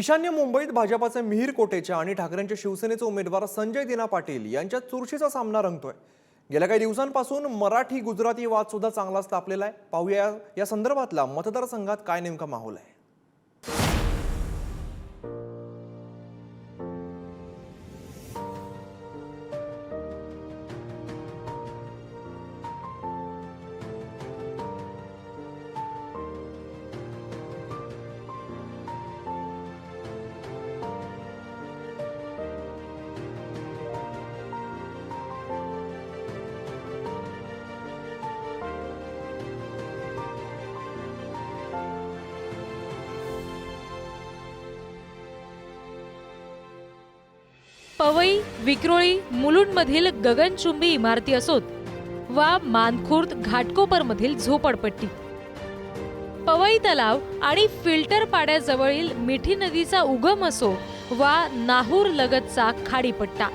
ईशान्य मुंबईत भाजपाचे मिहीर कोटेच्या आणि ठाकरेंच्या शिवसेनेचे उमेदवार संजय दिना पाटील यांच्यात चुरशीचा सामना रंगतोय. गेल्या काही दिवसांपासून मराठी गुजराती वाद सुद्धा चांगलाच तापलेला आहे. पाहूया या संदर्भातला मतदारसंघात काय नेमका माहोल आहे. पवई विक्रोळी मुलुंडमधील गगनचुंबी इमारती असोत वा मानखुर्द घाटकोपरमधील झोपडपट्टी. पवई तलाव आणि फिल्टर पाड्याजवळील मिठी नदीचा उगम असो वा नाहूर लगतचा खाडीपट्टा.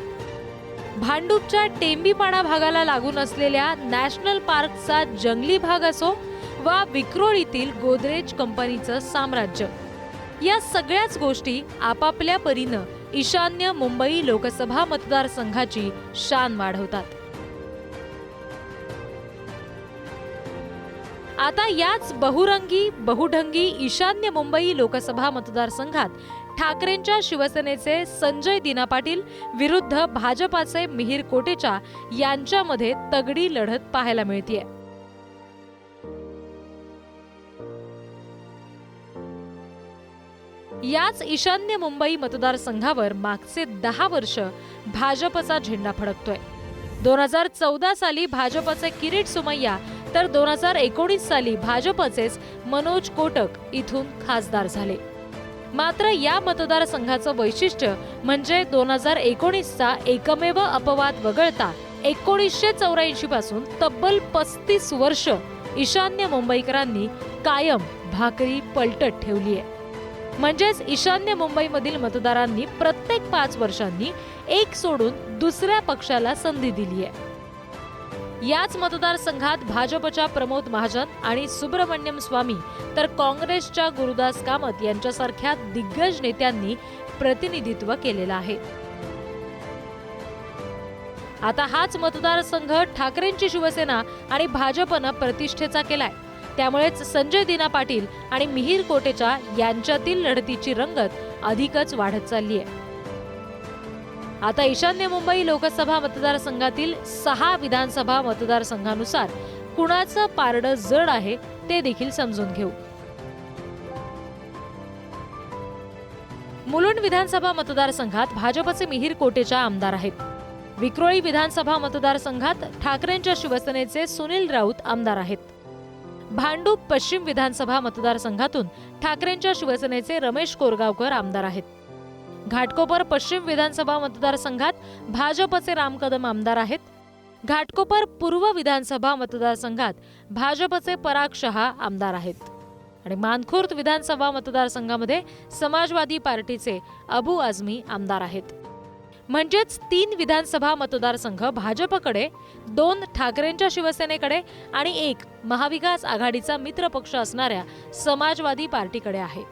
भांडूपच्या टेंबीपाडा भागाला लागून असलेल्या नॅशनल पार्कचा जंगली भाग असो वा विक्रोळीतील गोदरेज कंपनीचं साम्राज्य. या सगळ्याच गोष्टी आपापल्या परीनं ईशान्य मुंबई लोकसभा मतदारसंघाची शान वाढवतात. आता याच बहुरंगी बहुढंगी ईशान्य मुंबई लोकसभा मतदारसंघात ठाकरेंच्या शिवसेनेचे संजय दिना पाटील विरुद्ध भाजपाचे मिहीर कोटेचा यांच्यामध्ये तगडी लढत पाहायला मिळतीये. याच ईशान्य मुंबई मतदारसंघावर मागचे दहा वर्ष भाजपचा झेंडा फडकतोय. दोन हजार चौदा साली भाजपचे किरीट सुमय्या तर दोन हजार एकोणीस साली भाजपचेच मनोज कोटक इथून खासदार झाले. मात्र या मतदारसंघाचं वैशिष्ट्य म्हणजे दोन हजार एकोणीसचा एकमेव अपवाद वगळता एकोणीसशे चौऱ्याऐंशी पासून तब्बल पस्तीस वर्ष ईशान्य मुंबईकरांनी कायम भाकरी पलटत ठेवली आहे म्हणजेच ईशान्य मुंबईमधील मतदारांनी प्रत्येक पाच वर्षांनी एक सोडून दुसऱ्या पक्षाला संधी दिली आहे. याच मतदारसंघात भाजपच्या प्रमोद महाजन आणि सुब्रमण्यम स्वामी तर काँग्रेसच्या गुरुदास कामत यांच्यासारख्या दिग्गज नेत्यांनी प्रतिनिधित्व केलेलं आहे. आता हाच मतदारसंघ ठाकरेंची शिवसेना आणि भाजपनं प्रतिष्ठेचा केलाय. त्यामुळेच संजय दिना पाटील आणि मिहीर कोटेचा यांच्यातील लढतीची रंगत अधिकच वाढत चालली आहे आता ईशान्य मुंबई लोकसभा मतदारसंघातील सहा विधानसभा मतदारसंघानुसार कुणाचं पारडं जड आहे ते देखील समजून घेऊ. मुलुंड विधानसभा मतदारसंघात भाजपचे मिहीर कोटेच्या आमदार आहेत. विक्रोळी विधानसभा मतदारसंघात ठाकरेंच्या शिवसेनेचे सुनील राऊत आमदार आहेत. भांडूप पश्चिम विधानसभा मतदारसंघातून ठाकरेंच्या शिवसेनेचे रमेश कोरगावकर आमदार आहेत. घाटकोपर पश्चिम विधानसभा मतदारसंघात भाजपचे राम कदम आमदार आहेत. घाटकोपर पूर्व विधानसभा मतदारसंघात भाजपचे पराग शहा आमदार आहेत. आणि मानखुर्द विधानसभा मतदारसंघामध्ये समाजवादी पार्टीचे अबू आझमी आमदार आहेत. म्हणजेच तीन विधानसभा मतदारसंघ भाजपकडे दोन ठाकरेंच्या शिवसेनेकडे आणि एक महाविकास आघाडीचा मित्रपक्ष असणाऱ्या समाजवादी पार्टीकडे आहे.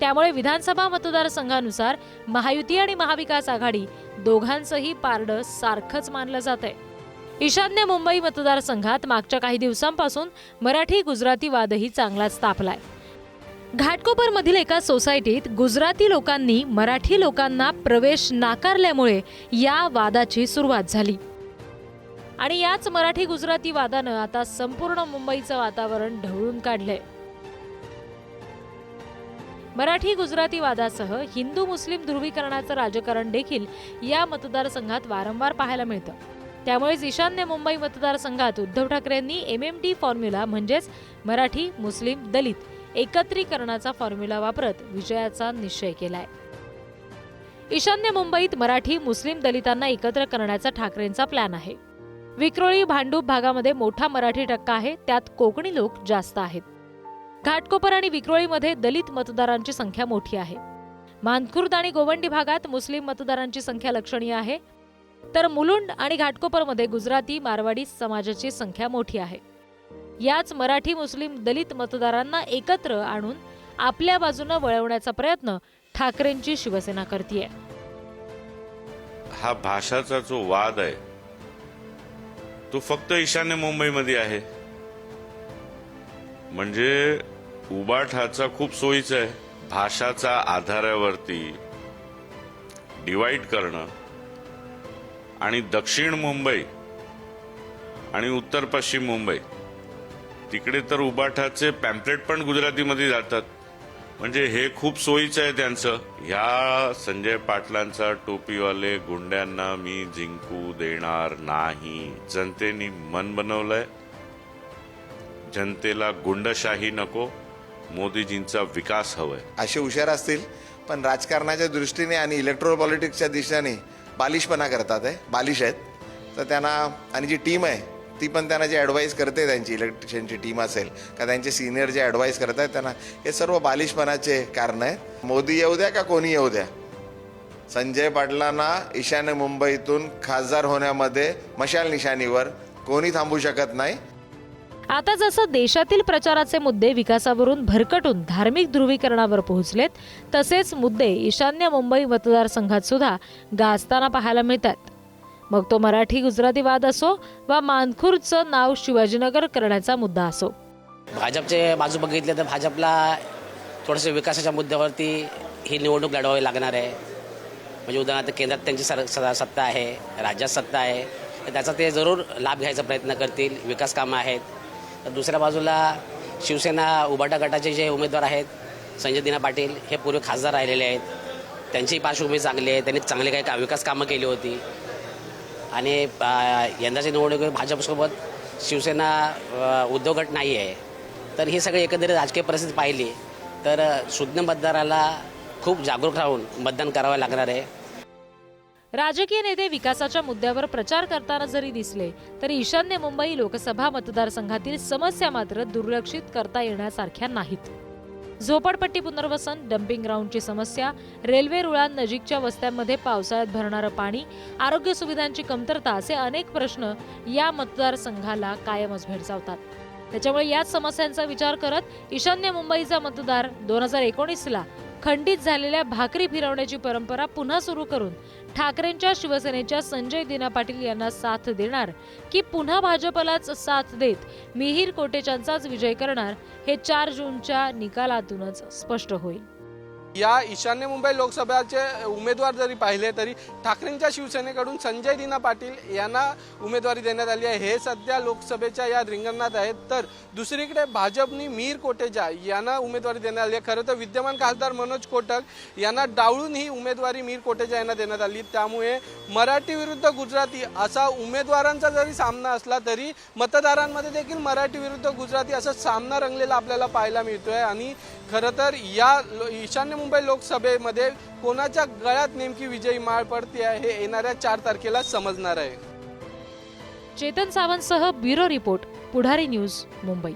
त्यामुळे विधानसभा मतदारसंघानुसार महायुती आणि महाविकास आघाडी दोघांचंही पारडं सारखंच मानलं जात आहे ईशान्य मुंबई मतदारसंघात मागच्या काही दिवसांपासून मराठी गुजराती वादही चांगलाच तापलाय. घाटकोपर मधील एका सोसायटीत गुजराती लोकांनी मराठी लोकांना प्रवेश नाकारल्यामुळे या वादाची सुरुवात झाली. आणि याच मराठी गुजराती वादानं आता संपूर्ण मुंबईचं वातावरण ढवळून काढलंय. मराठी गुजराती वादासह हिंदू मुस्लिम ध्रुवीकरणाचं राजकारण देखील या मतदारसंघात वारंवार पाहायला मिळतं. त्यामुळेच ईशान्य मुंबई मतदारसंघात उद्धव ठाकरेंनी एम एम टी फॉर्म्युला म्हणजेच मराठी मुस्लिम दलित एकत्रीकरणाचा फॉर्म्युला वापरत विजयाचा निश्चय केलाय. ईशान्य मुंबईत मराठी मुस्लिम दलितांना एकत्र करण्याचा ठाकरेंचा प्लॅन आहे. विक्रोळी भांडूप भागामध्ये मोठा मराठी टक्का आहे त्यात कोकणी लोक जास्त आहेत. घाटकोपर आणि विक्रोळीमध्ये दलित मतदारांची संख्या मोठी आहे. मानखुर्द आणि गोवंडी भागात मुस्लिम मतदारांची संख्या लक्षणीय आहे. तर मुलुंड आणि घाटकोपरमध्ये गुजराती मारवाडी समाजाची संख्या मोठी आहे. याच मराठी मुस्लिम दलित मतदारांना एकत्र आणून आपल्या बाजूनं वळवण्याचा प्रयत्न ठाकरेंची शिवसेना करते हा भाषाचा जो वाद आहे तो फक्त ईशान्य मुंबईमध्ये आहे. म्हणजे उबाठाचा खूप सोयीचा आहे. भाषाचा आधारावरती डिवाइड करणं आणि दक्षिण मुंबई आणि उत्तर पश्चिम मुंबई तिकडे तर उबाठाचे पॅम्पलेट पण गुजरातीमध्ये जातात. म्हणजे हे खूप सोयीचं आहे त्यांचं. ह्या संजय पाटलांचा टोपीवाले गुंड्यांना मी जिंकू देणार नाही. जनतेने मन बनवलंय. जनतेला गुंडशाही नको. मोदीजींचा विकास हवाय. असे हुशार असतील पण राजकारणाच्या दृष्टीने आणि इलेक्ट्रोल पॉलिटिक्सच्या दिशेने बालिशपणा करतात आहे बालिश आहेत. तर त्यांना आणि जी टीम आहे ती पण त्यांना जे ॲडवाईस करते त्यांची इलेक्ट्रिशियनची टीम असेल का त्यांचे सिनियर जे ॲडवाईस करत आहेत त्यांना हे सर्व बालिशपणाचे कारण आहेत. मोदी येऊ द्या का कोणी येऊ द्या? संजय पाटलांना ईशान्य मुंबईतून खासदार होण्यामध्ये मशाल निशाणीवर कोणी थांबू शकत नाही? आता जसं देशातील प्रचाराचे मुद्दे विकासावरून भरकटून धार्मिक ध्रुवीकरणावर पोहोचलेत तसेच मुद्दे ईशान्य मुंबई मतदारसंघात सुद्धा गाजताना पाहायला मिळतात. मग तो मराठी गुजराती वाद असो वा मानखुरचं नाव शिवाजीनगर करण्याचा मुद्दा असो. भाजपचे बाजू बघितले तर भाजपला थोडंसं विकासाच्या मुद्द्यावरती ही निवडणूक लढवावी लागणार आहे. म्हणजे उदाहरणार्थ केंद्रात त्यांची सर स- सत्ता आहे राज्यात सत्ता आहे. तर त्याचा ते जरूर लाभ घ्यायचा प्रयत्न करतील विकास कामं आहेत. तर दुसऱ्या बाजूला शिवसेना उबाटा गटाचे जे उमेदवार आहेत संजय दिना पाटील हे पूर्वी खासदार राहिलेले आहेत. त्यांची पार्श्वभूमी चांगली आहे त्यांनी चांगले काही का विकास कामं केली होती. आणि यंदाची यंदाच्या निवडणुकीत भाजपसोबत शिवसेना अ, उद्धव गट नाही आहे. तर ही सगळी एकंदरीत राजकीय परिस्थिती पाहिली तर सुज्ञ मतदाराला खूप जागरूक राहून मतदान करावं लागणार आहे. राजकीय नेते विकासाच्या मुद्द्यावर प्रचार करताना जरी दिसले तरी ईशान्य मुंबई लोकसभा मतदारसंघातील समस्या मात्र दुर्लक्षित करता येण्यासारख्या नाहीत. झोपडपट्टी पुनर्वसन डम्पिंग ग्राउंडची समस्या रेल्वे रुळांनजीकच्या वस्त्यांमध्ये पावसाळ्यात भरणारं पाणी आरोग्य सुविधांची कमतरता असे अनेक प्रश्न या मतदारसंघाला कायमच भेडसावतात. त्याच्यामुळे याच समस्यांचा विचार करत ईशान्य मुंबईचा मतदार दोन हजार एकोणीसला खंडित झालेल्या भाकरी फिरवण्याची परंपरा पुन्हा सुरू करून ठाकरेंच्या शिवसेनेच्या संजय दिना पाटील यांना साथ देणार की पुन्हा भाजपलाच साथ देत मिहीर कोटेचांचाच विजय करणार हे चार जूनच्या निकालातूनच स्पष्ट होईल. या ईशान्य मुंबई लोकसभेचे उमेदवार जरी पाहिले तरी ठाकरेंच्या शिवसेनेकडून संजय दिना पाटील यांना उमेदवारी देण्यात आली आहे. हे सध्या लोकसभेच्या या रिंगणात आहेत. तर दुसरीकडे भाजपनी मीर कोटेजा यांना उमेदवारी देण्यात आली आहे. खरं तर विद्यमान खासदार मनोज कोटक यांना डावळून ही उमेदवारी मीर कोटेजा यांना देण्यात आली. त्यामुळे मराठी विरुद्ध गुजराती असा उमेदवारांचा जरी सामना असला तरी मतदारांमध्ये देखील मराठी विरुद्ध गुजराती असा सामना रंगलेला आपल्याला पाहायला मिळतोय. आणि खरं तर या लो- ईशान्य मुंबई लोकसभेमध्ये कोणाच्या गळ्यात नेमकी विजयी माळ पडते आहे हे येणाऱ्या चार तारखेला समजणार आहे. Chetan सावंतसह bureau report Pudhari news Mumbai.